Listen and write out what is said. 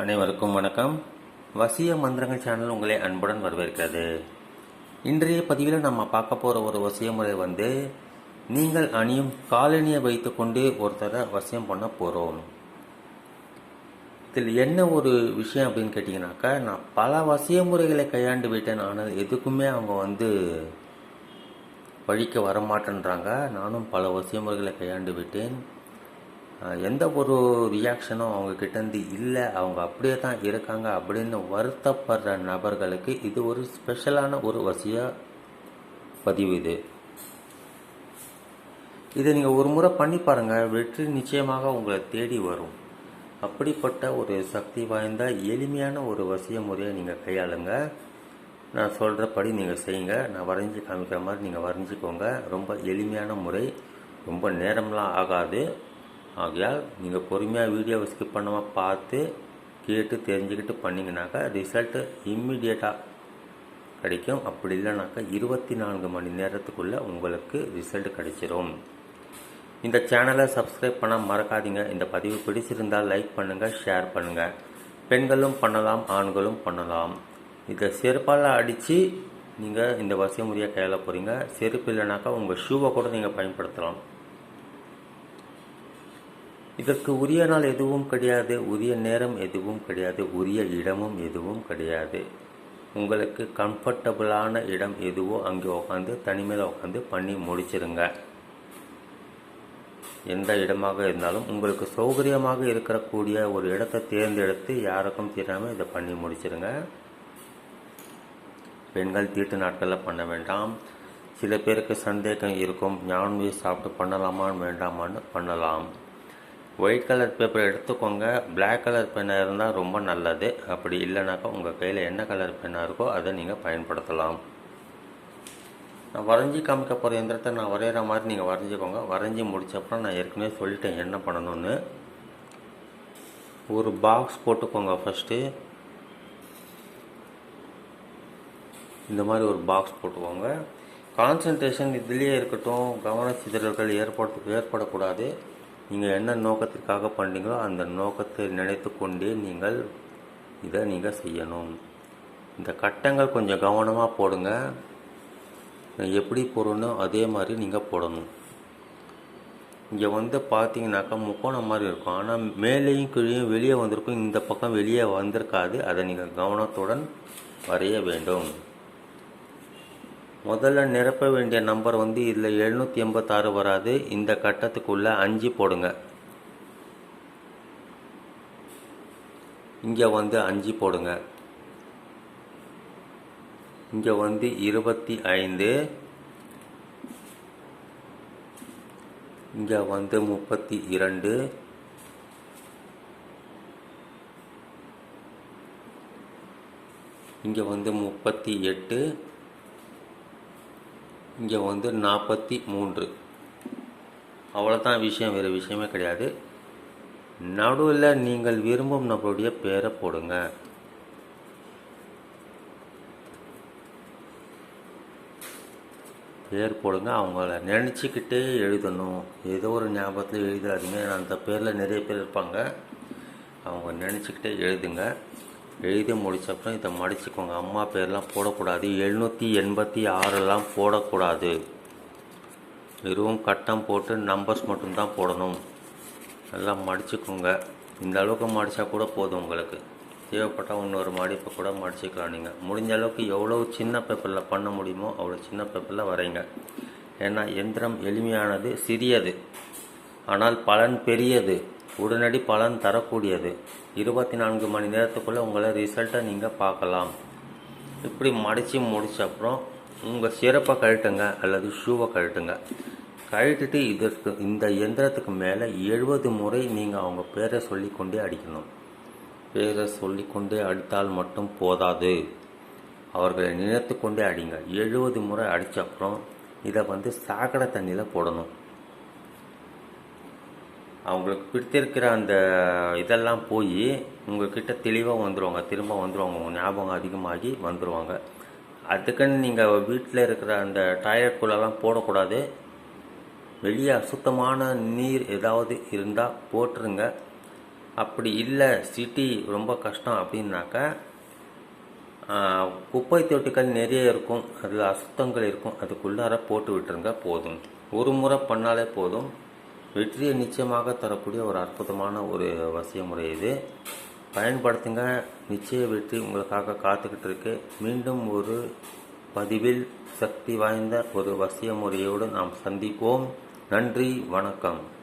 அனைவருக்கும் வணக்கம். வசிய மந்திரங்கள் சேனல் உங்களை அன்புடன் வரவேற்கிறது. இன்றைய பதிவில் நம்ம பார்க்க போகிற ஒரு வசிய முறை வந்து நீங்கள் அணியும் காலணியை வைத்துக்கொண்டு ஒருத்தரை வசியம் பண்ண போகிறோம் இதில் என்ன ஒரு விஷயம் அப்படின்னு கேட்டிங்கனாக்கா நான் பல வசிய முறைகளை கையாண்டு விட்டேன். ஆனால் எதுக்குமே அவங்க வந்து வழிக்கு வரமாட்டேன்றாங்க. நானும் பல வசிய முறைகளை கையாண்டு விட்டேன். எந்த ஒரு ரியாக்ஷனும் அவங்கக்கிட்டேருந்து இல்லை. அவங்க அப்படியே தான் இருக்காங்க அப்படின்னு வருத்தப்படுற நபர்களுக்கு இது ஒரு ஸ்பெஷலான ஒரு வசியாக பதிவு இது. இதை நீங்கள் ஒரு முறை பண்ணி பாருங்கள் வெற்றி நிச்சயமாக உங்களை தேடி வரும். அப்படிப்பட்ட ஒரு சக்தி வாய்ந்த எளிமையான ஒரு வசிய முறையை நீங்கள் கையாளுங்க. நான் சொல்கிறபடி நீங்கள் செய்யுங்க. நான் வரைஞ்சி காமிக்கிற மாதிரி நீங்கள் வரைஞ்சிக்கோங்க. ரொம்ப எளிமையான முறை. ரொம்ப நேரம்லாம் ஆகாது. ஆகையால் நீங்கள் பொறுமையாக வீடியோவை ஸ்கிப் பண்ணாமல் பார்த்து கேட்டு தெரிஞ்சுக்கிட்டு பண்ணிங்கனாக்கா ரிசல்ட்டு இம்மிடியேட்டாக கிடைக்கும். அப்படி இல்லைனாக்கா இருபத்தி நான்கு மணி நேரத்துக்குள்ளே உங்களுக்கு ரிசல்ட் கிடைச்சிரும். இந்த சேனலை சப்ஸ்கிரைப் பண்ண மறக்காதீங்க. இந்த பதிவு பிடிச்சிருந்தால் லைக் பண்ணுங்கள் ஷேர் பண்ணுங்கள் பெண்களும் பண்ணலாம் ஆண்களும் பண்ணலாம். இதை செருப்பால் அடித்து நீங்கள் இந்த வசிய முறையாக கையாள போகிறீங்க செருப்பு இல்லைனாக்கா உங்கள் ஷூவை கூட நீங்கள் பயன்படுத்தலாம். இதற்கு உரிய நாள் எதுவும் கிடையாது உரிய நேரம் எதுவும் கிடையாது உரிய இடமும் எதுவும் கிடையாது. உங்களுக்கு கம்ஃபர்டபுளான இடம் எதுவோ அங்கே உட்காந்து தனிமையில் உட்காந்து பண்ணி முடிச்சிருங்க. எந்த இடமாக இருந்தாலும் உங்களுக்கு சௌகரியமாக இருக்கக்கூடிய ஒரு இடத்தை தேர்ந்தெடுத்து யாருக்கும் தெரியாமல் இதை பண்ணி முடிச்சிருங்க. பெண்கள் தீட்டு நாட்களில் பண்ண வேண்டாம். சில பேருக்கு சந்தேகம் இருக்கும் நான்வெஜ் சாப்பிட்டு பண்ணலாமான்னு வேண்டாமான்னு பண்ணலாம். ஒயிட் கலர் பேப்பர் எடுத்துக்கோங்க. பிளாக் கலர் பென்னாக இருந்தால் ரொம்ப நல்லது. அப்படி இல்லைனாக்கா உங்கள் கையில் என்ன கலர் பென்னாக இருக்கோ அதை நீங்கள் பயன்படுத்தலாம். நான் வரைஞ்சி காமிக்க போகிற எந்திரத்தை நான் வரைகிற மாதிரி நீங்கள் வரைஞ்சிக்கோங்க. வரைஞ்சி முடிச்சப்பறம் நான் ஏற்கனவே சொல்லிட்டேன் என்ன பண்ணணும்னு. ஒரு பாக்ஸ் போட்டுக்கோங்க ஃபஸ்ட்டு இந்த மாதிரி ஒரு பாக்ஸ் போட்டுக்கோங்க. கான்சன்ட்ரேஷன் இதுலேயே இருக்கட்டும். கவன சிதறல்கள் ஏற்பட ஏற்படக்கூடாது. நீங்கள் என்ன நோக்கத்திற்காக பண்ணுறீங்களோ அந்த நோக்கத்தை நினைத்து கொண்டே நீங்கள் இதை நீங்கள் செய்யணும். இந்த கட்டங்கள் கொஞ்சம் கவனமாக போடுங்க. எப்படி போடணும் அதே மாதிரி நீங்கள் போடணும். இங்கே வந்து பார்த்தீங்கன்னாக்கா முக்கோணம் மாதிரி இருக்கும். ஆனால் மேலேயும் கீழேயும் வெளியே வந்திருக்கும். இந்த பக்கம் வெளியே வந்திருக்காது. அதை நீங்கள் கவனத்துடன் வரைய வேண்டும். முதல்ல நிரப்ப வேண்டிய நம்பர் வந்து இதில் எழுநூற்றி எண்பத்தாறு வராது. இந்த கட்டத்துக்குள்ளே அஞ்சு போடுங்க. இங்கே வந்து அஞ்சு போடுங்க. இங்கே வந்து இருபத்தி ஐந்து. இங்கே வந்து முப்பத்தி இரண்டு. இங்கே வந்து முப்பத்தி எட்டு. இங்கே வந்து நாற்பத்தி மூன்று. அவ்வளோதான் விஷயம் வேறு விஷயமே கிடையாது. நடுவில் நீங்கள் விரும்பும் நபருடைய பேரை போடுங்க. பேர் போடுங்க அவங்கள நினச்சிக்கிட்டே எழுதணும். ஏதோ ஒரு ஞாபகத்தில் எழுதாதீங்க. அந்த பேரில் நிறைய பேர் இருப்பாங்க. அவங்க நினச்சிக்கிட்டே எழுதுங்க. எழுதி முடிச்சப்பறம் இதை மடிச்சுக்கோங்க. அம்மா பேர்லாம் போடக்கூடாது. எழுநூற்றி எண்பத்தி ஆறெல்லாம் போடக்கூடாது. வெறும் கட்டம் போட்டு நம்பர்ஸ் மட்டும்தான் போடணும். நல்லா மடிச்சுக்கோங்க. இந்த அளவுக்கு மடித்தா கூட போதும் உங்களுக்கு. தேவைப்பட்டால் இன்னொரு மடிப்பை கூட மடிச்சுக்கலாம் நீங்கள் முடிஞ்ச அளவுக்கு எவ்வளோ சின்ன பேப்பரில் பண்ண முடியுமோ அவ்வளோ சின்ன பேப்பரில் வரைங்க. ஏன்னா எந்திரம் எளிமையானது சிறியது. ஆனால் பலன் பெரியது. உடனடி பலன் தரக்கூடியது. இருபத்தி நான்கு மணி நேரத்துக்குள்ளே உங்களை ரிசல்ட்டை நீங்கள் பார்க்கலாம். இப்படி மடித்து முடிச்ச அப்புறம் உங்கள் சிறப்பை கழட்டுங்க அல்லது ஷூவை கழட்டுங்க. கழட்டிட்டு இதற்கு இந்த எந்திரத்துக்கு மேலே எழுபது முறை நீங்கள் அவங்க பேரை சொல்லிக்கொண்டே அடிக்கணும். பேரை சொல்லிக்கொண்டே அடித்தால் மட்டும் போதாது. அவர்களை நினைத்து கொண்டே அடிங்க. எழுபது முறை அடித்த அப்புறம் இதை வந்து சாக்கடை தண்ணியில் போடணும். அவங்களுக்கு பிடித்திருக்கிற அந்த இதெல்லாம் போய் உங்கள்கிட்ட தெளிவாக வந்துடுவாங்க திரும்ப வந்துடுவாங்க உங்கள் ஞாபகம் அதிகமாகி வந்துடுவாங்க அதுக்குன்னு நீங்கள் வீட்டில் இருக்கிற அந்த டாய்லெட்குள்ளெல்லாம் போடக்கூடாது. வெளியே அசுத்தமான நீர் ஏதாவது இருந்தால் போட்டுருங்க. அப்படி இல்லை சிட்டி ரொம்ப கஷ்டம் அப்படின்னாக்கா குப்பை தொட்டிகள் நிறைய இருக்கும் அதில் அசுத்தங்கள் இருக்கும் அதுக்குள்ளார போட்டு விட்டுருங்க போதும். ஒரு முறை பண்ணாலே போதும். வெற்றியை நிச்சயமாக தரக்கூடிய ஒரு அற்புதமான ஒரு வசிய முறை இது. பயன்படுத்துங்க. நிச்சய வெற்றி உங்களுக்காக காத்துக்கிட்டு இருக்கு மீண்டும் ஒரு பதிவில் சக்தி வாய்ந்த ஒரு வசிய முறையோடு நாம் சந்திப்போம். நன்றி. வணக்கம்.